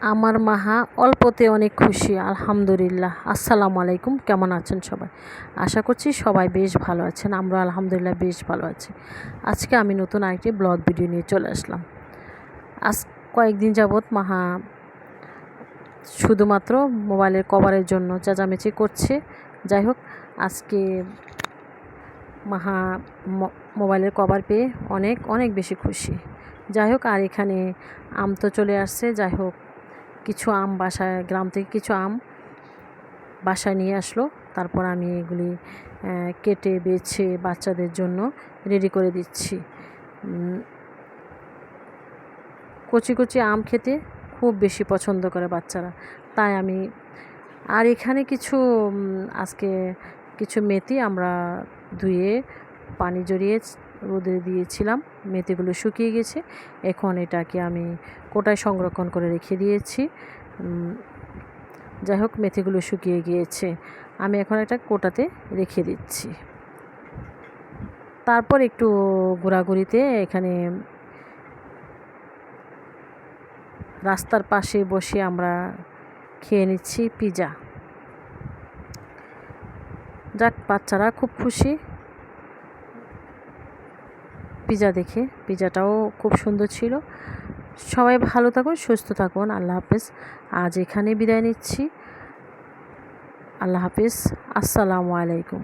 আমার মাহা অল্পতে অনেক খুশি, আলহামদুলিল্লাহ। আসসালামু আলাইকুম, কেমন আছেন সবাই? আশা করছি সবাই বেশ ভালো আছেন আমরা আলহামদুলিল্লাহ বেশ ভালো আছি। আজকে আমি নতুন আরেকটি ব্লগ ভিডিও নিয়ে চলে আসলাম। আজ কয়েকদিন যাবৎ মাহা শুধুমাত্র মোবাইলের কভারের জন্য চেঁচামেচি করছে। যাই হোক, আজকে মাহা মোবাইলের কভার পেয়ে অনেক অনেক বেশি খুশি। যাই হোক, আর এখানে আম তো চলে আসছে, যাই হোক কিছু আম বাসায়, গ্রাম থেকে কিছু আম বাসায় নিয়ে আসলো। তারপর আমি এগুলি কেটে, বেছে বাচ্চাদের জন্য রেডি করে দিচ্ছি। কচি কচি আম খেতে খুব বেশি পছন্দ করে বাচ্চারা। তাই আমি, আর এখানে কিছু আজকে কিছু মেথি আমরা ধুয়ে, পানি জড়িয়ে রোদে দিয়েছিলাম মেথিগুলো শুকিয়ে গেছে। এখন এটাকে আমি কোটায় সংরক্ষণ করে রেখে দিয়েছি। যাই হোক, মেথিগুলো শুকিয়ে গিয়েছে। আমি এখন একটা কোটাতে রেখে দিচ্ছি। তারপর একটু ঘোরাঘুরিতে এখানে রাস্তার পাশে বসে আমরা খেয়ে নিচ্ছি পিজা। যাক, বাচ্চারা খুব খুশি। পিজা দেখে। পিজাটাও খুব সুন্দর ছিল। সবাই ভালো থাকুন, সুস্থ থাকুন। আল্লাহ হাফেজ। আজ এখানে বিদায় নিচ্ছি। আল্লাহ হাফেজ। আসসালামু আলাইকুম।